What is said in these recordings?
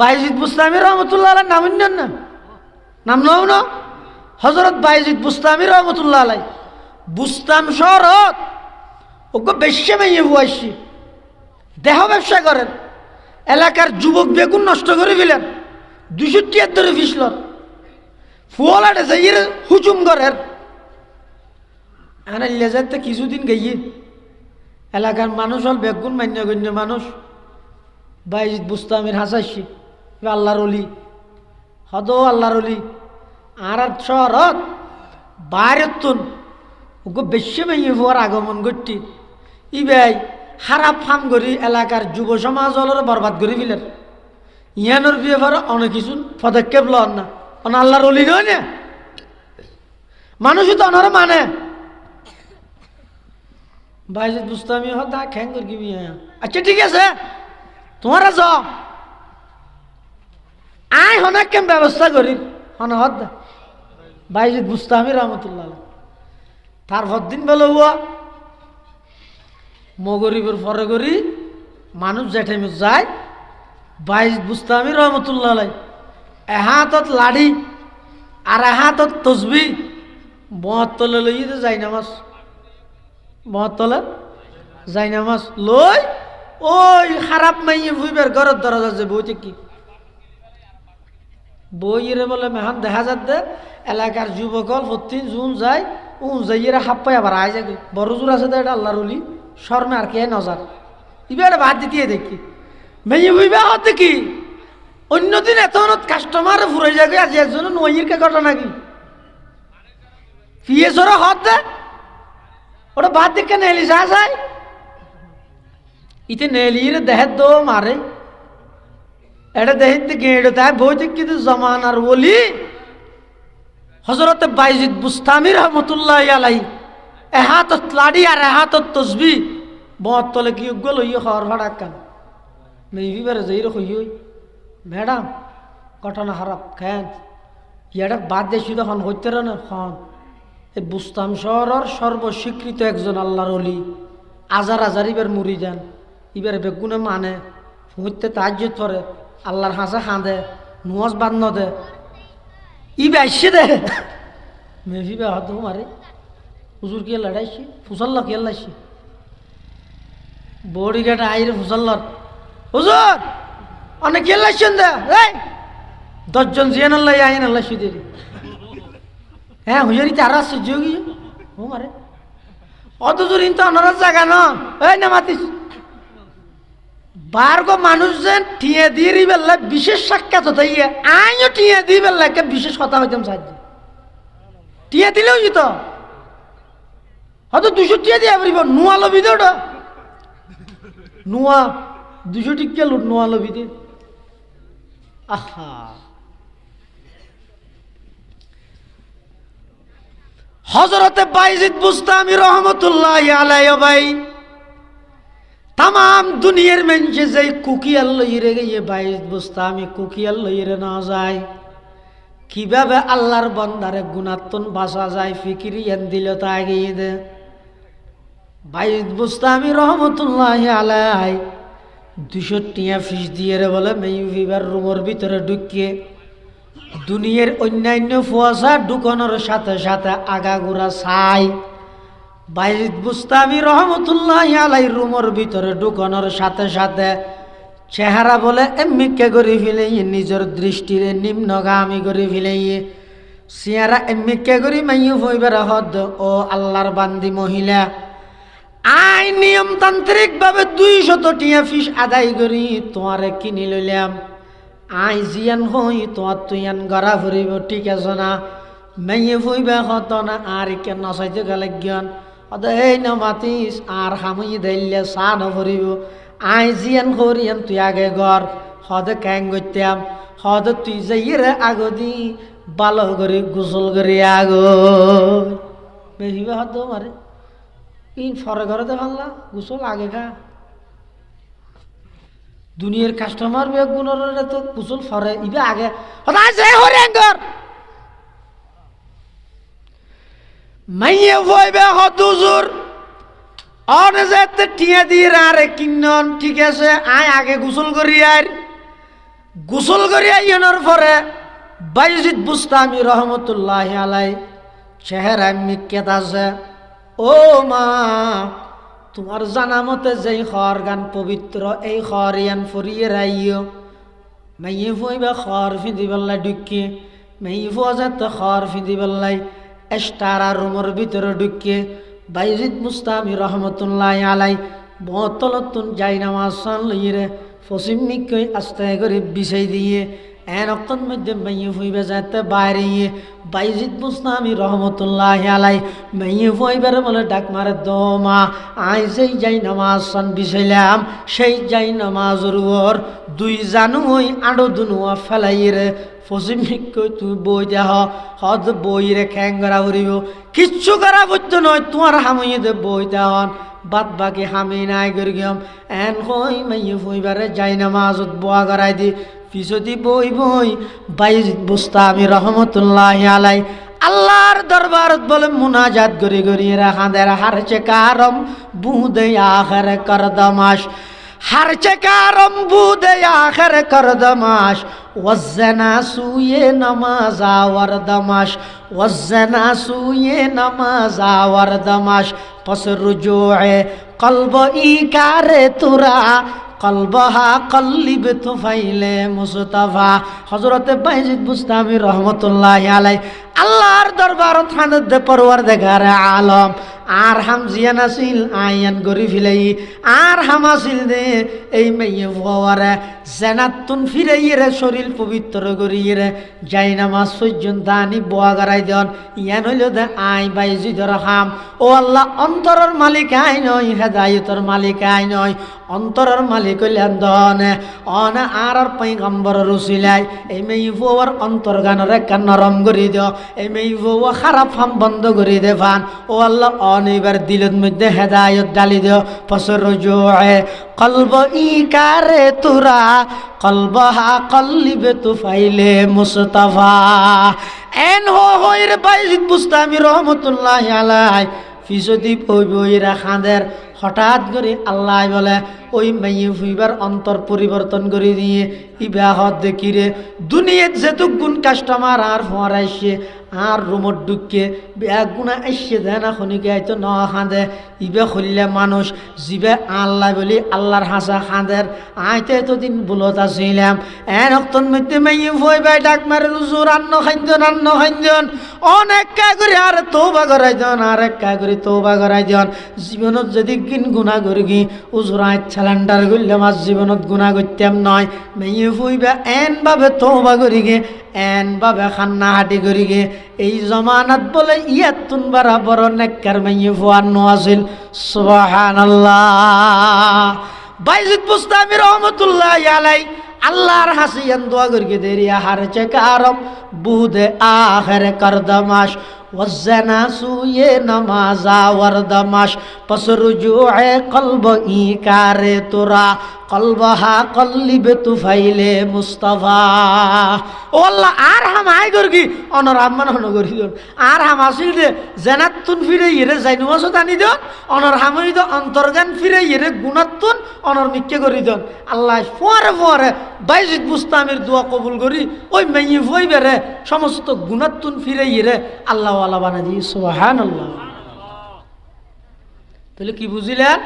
বাইজিদ বুস্তামি রহমতুল্লাহ আলাই নাম না? নাম নাও না। হজরত বাইজিদ বুস্তামি রহমতুল্লাহ আলাই বুস্তাম শহরত ওকে বেশি মেয়ে বুয়াইছি দেহ ব্যবসা করেন, এলাকার যুবক বেগুন নষ্ট করে ফেলেন দুশো ধরে ফিসল ফুয়ালাটে যাই হুজুম করেন। এখানে লেজারতে কিছুদিন গিয়ে এলাকার মানুষ হল বেগুন মান্য গণ্য মানুষ। বাইজিদ বুস্তামের হাসাইছি আল্লাহর অলি হদ আল্লাহর অলি আর আর শহরত ওকে বেশি মেয়ে হওয়ার আগমন করছি ই ভাই খারাপ ফাম করি এলাকার যুব সমাজ হলের বরবাদ করে ফেলেন। ইয়ানোর বিয়ে ফর অনেক কিছু পদক্ষেপ লন না। অন আল্লাহর অলি নয় না। মানুষই তো অনারা মানে। বাইজিদ বুস্তামি হতা খ্যাং করি আচ্ছা ঠিক আছে। তোমারা যাও হনাক কেম ব্যবস্থা করি? হন হদ বাইজিদ বুস্তামি রহমতুল্লাহ তারপর দিন বেলো হুয়া মগরিবের পরে করি, মানুষ যেটাই যায় বাইশ বুস্তামি রহমতুল্লাহ এহাতত লাড়ি আর এহাতত তসবি। মহতলে লই তো যাই নামাজ। মহতলে যাই নামাজ। লই ওই খারাপ মাইয়ে ভুইবার ঘরের দরজা যে বইতে কি? বইয়েরে বলে মেহান দেখা যাচ্ছে এলাকার যুবকল প্রতি জুন যায় উ যাইয়েরা হাপ পাই আবার আয় যাবে বড় জোর আছে তো এটা আল্লাহর উলি শর্মে আর কে নজার ইবে এটা বাদ দিতে দেখি। মেয়ে বুঝবে হত দেখি। অন্যদিন এত কাস্টমার ফুরে যাবে আজ একজন নইয়ের কে ঘটনা কি? পিএসর হত দে। ওটা বাদ দিকে নেলি, যা যায়। ইতে নেলির দেহের দো মারে এটা দেহিতে গেঁড়ে তাই বই দেখি জমানার বলি হজরত বাইজিদ বুস্তামি রহমতুল্লাহ আলাই এহাতত লাড়ি আর এহাতত তসবি। বত তলে কি গল ইয়ে হর হড়াক কান? মেবি বেড়ে যাই রে হই। ম্যাডাম, ঘটনা খারাপ খেন ইয়াটা বাদ দিয়ে শুধু এখন হইতে না, খন। এই বুস্তাম শহরের সর্বস্বীকৃত একজন আল্লাহর অলি আজার আজার ইবার মুড়ি যান ইবার বেগুনে মানে হইতে তাজ্জত পরে। আল্লাহর হাসে হাঁদে, নুয়াজ বাদ দে ই বাইসে দে মেভি বে হাত মারে। হুজুর কে লড়াইছি? ফুসল্লা কে লাইছি বড়ি গেটা আইরে ফুসল্লার। হুজুর, অনেক কে লাইছেন দে? এই, দশজন জিয়ান আল্লাহ আইন আল্লাহ সুদে হ্যাঁ হুজুরি তারা আছে যোগী ও মারে। অত দূর ইন তো অনারার জায়গা না এই না মাতিস বারগো মানুষ যেন ঠিয়ে দিয়ে বেলা বিশেষ সাক্ষাৎ হতে গিয়ে আইও ঠিয়ে দিয়ে বেলা বিশেষ কথা হইতাম সাহায্য। টিয়ে দিলেও যেত হয়তো দুশো টিয়ে দিয়ে পারিব নোয়া লবি দে ওটা। নোয়া, দুশো টিকে লুট, নোয়া লবি দে। আহা। হজরতে বাইজিদ বুস্তামি রহমতুল্লাহ আলাই ভাই তাম দুনিয়ার মেনছে যে কুকিয়াল লইরে গিয়ে বাইশ বস্তা আমি কুকিয়াল লইরে না যায় কীভাবে আল্লাহর বন্দারে গুণাত্তন বাসা যায়, ফিকিরি এন দিল তা গিয়ে দে। বাইশ বস্তা আমি রহমতুল্লাহ আলাই দুশো টিয়া ফিস দিয়ে রে বলে, মেয়ু ফিবার রুমের ভিতরে ঢুকিয়ে দুনিয়ার অন্যান্য ফুয়াশা ঢুকানোর সাথে সাথে আগাগোড়া ছাই। বাইজিদ বুস্তামি রহমতুল্লাহ আলাই রুমের ভিতরে ঢুকানোর সাথে সাথে চেহারা বলে এমনিকে করে ফেলে নিজের দৃষ্টিরে নিম্নগামী করে ফেলে চেহারা এমনিকে করে মাইয়ু হইবার হদ, ও আল্লাহর বান্দি মহিলা। আই নিয়মতান্ত্রিক ভাবে দুই শত টিয়া ফিস আদায় করি, তোমারে কিনি লইলাম। আই জিয়ান হই, তোমার তুইয়ান গড়া ফুরিব, ঠিক আছে না? মেয়ে ফুইবে হত না, আর কে নচাইতে গেলে জ্ঞান এই ন মাতিস, আর হামুই ধরলে চা নভরিব আই জিয়ান করিয়ান তুই আগে ঘর হদে ক্যাং করতাম হদে তুই যাই রে আগদি ভালো করে গোসল করে আগো। বেশিবে হদ মারে। ইন ফরে ঘরে দে ভাল্লা গোসল আগে খা। দুনিয়ার কাস্টমার বেগ গুণর তো গোসল ফরে, ইবে আগে। হদা যে হরে ঘর মাইয়ে ভইবে হতুজুর অন যেতে টিয়া দিয়ে আরে কিন্নন, ঠিক আছে, আয় আগে গোসল করি আর গোসল করে আইয়ানোর পরে বাইজিদ বুস্তামি রহমতুল্লাহ আলাই চেহারায় মিকেত আছে ও মা, তোমার জানা মতে যেই খর গান পবিত্র, এই খর ইয়ান ফরিয়ে রাইও মাইয়ে ফুইবা খর ফিঁদি পেল্লাই ঢুকি, মাইয়ে ফুয়া যাতে খর ফিঁদি পেল্লাই এস্টারা রুমের ভিতরে ঢুকিয়ে বাইজিদ মুস্তামি রহমতুল্লাহ আলাই বতলতুন যাই নামাজ সান লইরে পশ্চিম নিকই আস্তে করে বিছাই দিয়ে অক্তন মধ্যে মাইয়ে ফুইবে যাতে বাইরে গিয়ে বাইজিদ মুস্তামি রহমতুল্লাহ আলাই মাইয়ে ফুইবার বলে ডাক মারে দমা আই সেই যাই নামাজ সান বিছাইলাম, সেই যাই নামাজের ওর দুই জানু ওই আড়ো দুনুয়া ফেলাইরে ফসিম নিকই তুই বই দেহ, হদ বই রে খ্যাংরা উড়িব, কিচ্ছু করা বুঝতো নয়, তোমার হামিয়ে দে বই দেহন বাদ বাকি হামি নাই গরিগম, এন হই মাইয়ে ফুইবারে যাই নামাজত বোয়া করাই দি পিছতি বই বই বাইজ বুস্তা আমি রহমতুল্লাহ আলাই। আল্লাহর দরবারত বলে মুনাজাত গরি গরি রাখাদের হারছে কারম, বুদে আখর করদমাস। হারছে কারম, বুদে আখর করদমাস। ওয়াজ্জানা সুয়ে নামাজ আওয়ার দমাস ওয়াজ্জানা সুয়ে নামাজ আওয়ার দমাস পস রুজুয়ে কলব ই কারে তুরা কলবহা কল্লিবে তুফাইলে মুস্তাফা। হজরতে বাইজিদ বুস্তামি রহমতুল্লাহ আলাই আল্লাহর দরবার দে পরওয়ার দেখার আলম। আর হাম জিয়ান আসিল আয়ান গরি ফিলাই। আর হাম আসিল দে এই মেয়ে ফুয়ারে জেনাতুন ফিরাইয়ে শরীর পবিত্র করিয়ে যাই নামাজ সজ্জন দানি বোয়া গড়াই দেন। ইয়ান হইল দে আই বাইজিদর হাম ও আল্লাহ অন্তরের মালিক আই নয়, হেদায়তর মালিক আই নয়। অন্তরের মালিক হইলেন দনে অন আর আর পৈগম্বর রুসিলাই এই মেয়ে ফুয়ার অন্তর গানের নরম করি দিও এই মেয়ে ফুয়া খারাপ হাম বন্ধ করে দে ফান ও আল্লাহ অন দিলের মধ্যে হেদায়ত ডালি দিও ফসর রোজে কলব ই কারে তুরা কলবহা কল্লিবে তু ফাইলে মুস্তাফা এন হো হইর বাইজিদ বুস্তামি রহমতুল্লাহ আলাই ফিসদি বই বইরা খাঁদের হঠাৎ করে আল্লাহ বলে, ওই মেয়ে ফুইবার অন্তর পরিবর্তন করে দিয়ে, ইবাহত দেখি দেখিরে, দুনিয়ার যেতুক গুণ কাস্টমার আর ফরাইছে আর ঢুকে বেয়া গুণা আইসে দেয় না খনিকে আইতো ন খাঁদে ইবে খুললে মানুষ, জিবে আল্লাহ বলি আল্লাহর হাসা খাঁদের আইতে এতদিন বুলত আসিলাম এন অক্তন মধ্যে মাইয়ে ফুই বাই ডাক মারে রুজু রান্ন খাদ্য রান্ন খাদ্য অনেক কা করে আর তৌবা করাই দেন আর এক কা করে তৌবা করাই দেন জীবনত যদি কিন গুণা করি গি উজুরাই ছালান্ডার করলে আমার জীবনত গুণা করতাম নয়। মেয়ে ফুইবা এন ভাবে তৌবা করি গে, এন ভাবে খান্না হাঁটি করি গে। এই জমানাত বলে ইয়াতুন বরাবর নেককার মাইয়ে ফুয়ান্ন আছিল সুবহানাল্লাহ। বাইজিদ বুস্তামি রহমাতুল্লাহ আলাই, আল্লাহর হাসি দোয়া করকে দেরি আহার হার চেকারম বুদে আহের করদমাস ওজনা সুয়ে নমাজা ওয়ারদমাস পসরুজু এ কলব ই কারে তোরা কলবাহা কল্লি কল্লিবে তুফাইলে মুস্তফা। ওল্লা আর হাম আই গর্গি অনর আম্মান হন গরি আর হাম আসিল দে জেনাত্তুন ফিরে ইরে জাইনুয়াসো আনি দন। অনর হামই দ অন্তর্গান ফিরে ইরে গুণাত্তুন অনর মিক্কে গরি দন। আল্লাহ ফরে ফরে বাইজিদ মুস্তামির দোয়া কবুল করি। ওই মেয়ে ফই বেরে সমস্ত গুণাত্তুন ফিরে ইরে আল্লাহ আলা বানা দি সুবাহান আল্লাহ তাহলে কি বুঝিলেন?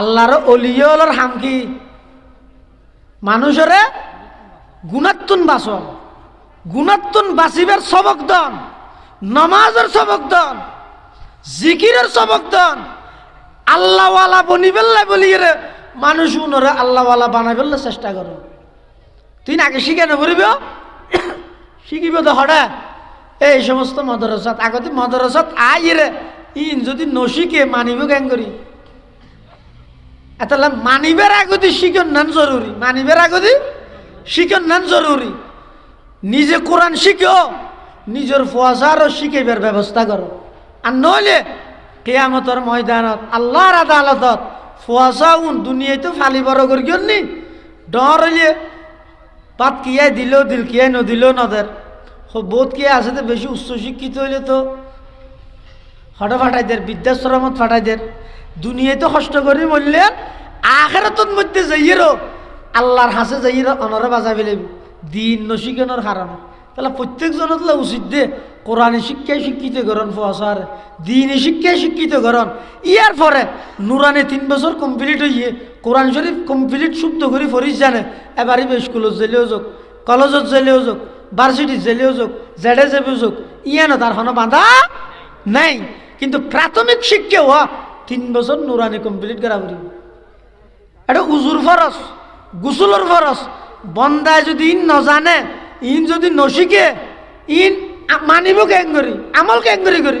আল্লাহর অলিয়লর হাম কি মানুষরে গুণাত্তুন বাসন, গুণাত্তুন বাসিবের সবক দন, নমাজের সবক দন, জিকিরের সবক দন। আল্লাহওয়ালা বনি বেল্লা বলি রে মানুষ উনরে আল্লাহওয়ালা বানাই বেললে চেষ্টা করো। তুই আগে শিখে নবরিব শিখিব তো হঠাৎ এই সমস্ত মদরসাত, আগতে মদরসাত আই রে ইন যদি নশিকে মানিব কেন করি এতালে মানিবের আগতি শিখন নান জরুরি মানিবের আগতি শিখন নান জরুরি। নিজে কোরআন শিখো, নিজের ফুয়াশারও শিখাইবার ব্যবস্থা করো। আর নইলে কেয়ামতর ময়দানত, আল্লাহর আদালতত ফুয়াশা উন দুনিয়ায় তো ফালি বড় করি নি ডর হইলে পাত কিয়াই দিলেও দিল, কিয়াই নদিলেও নদের। বোধ কিয়া আছে তো, বেশি উচ্চ শিক্ষিত হইলে তো। হঠাৎ ফাটাই দের, বৃদ্ধাশ্রমত ফাটাই দের। দুনিয়ায় তো কষ্ট করে মরলেন আখেরাতত মধ্যে যাইয়েরও আল্লাহর হাসে যাই অনরে বাজা ফেলেবি দিন নশিকেনের কারণে তাহলে প্রত্যেকজনের তাহলে উচিত দে, কোরআনে শিক্ষায় শিক্ষিত করন ফসার। দিনে শিক্ষায় শিক্ষিত করন ইয়ার পরে নুরানে তিন বছর কমপ্লিট হইয়ে কোরআন শরীফ কমপ্লিট শুদ্ধ করে ফরিস জানে। এবারই স্কুলত জেলেও যোগ কলেজত জেলেও যোগ ভার্সিটিত জেলেও যোগ জেডে জেবেও যোগ। ইয়ানো তার হন বাঁধা নাই। কিন্তু প্রাথমিক শিক্ষা হওয়া তিন বছর নুরানি কমপ্লিট করা এটা উজুর ফরস গুসুলর ফরস বন্দায় যদি ইন নজানে, ইন যদি নশিকে, ইন মানিব কেং করি আমল কেং করি করি।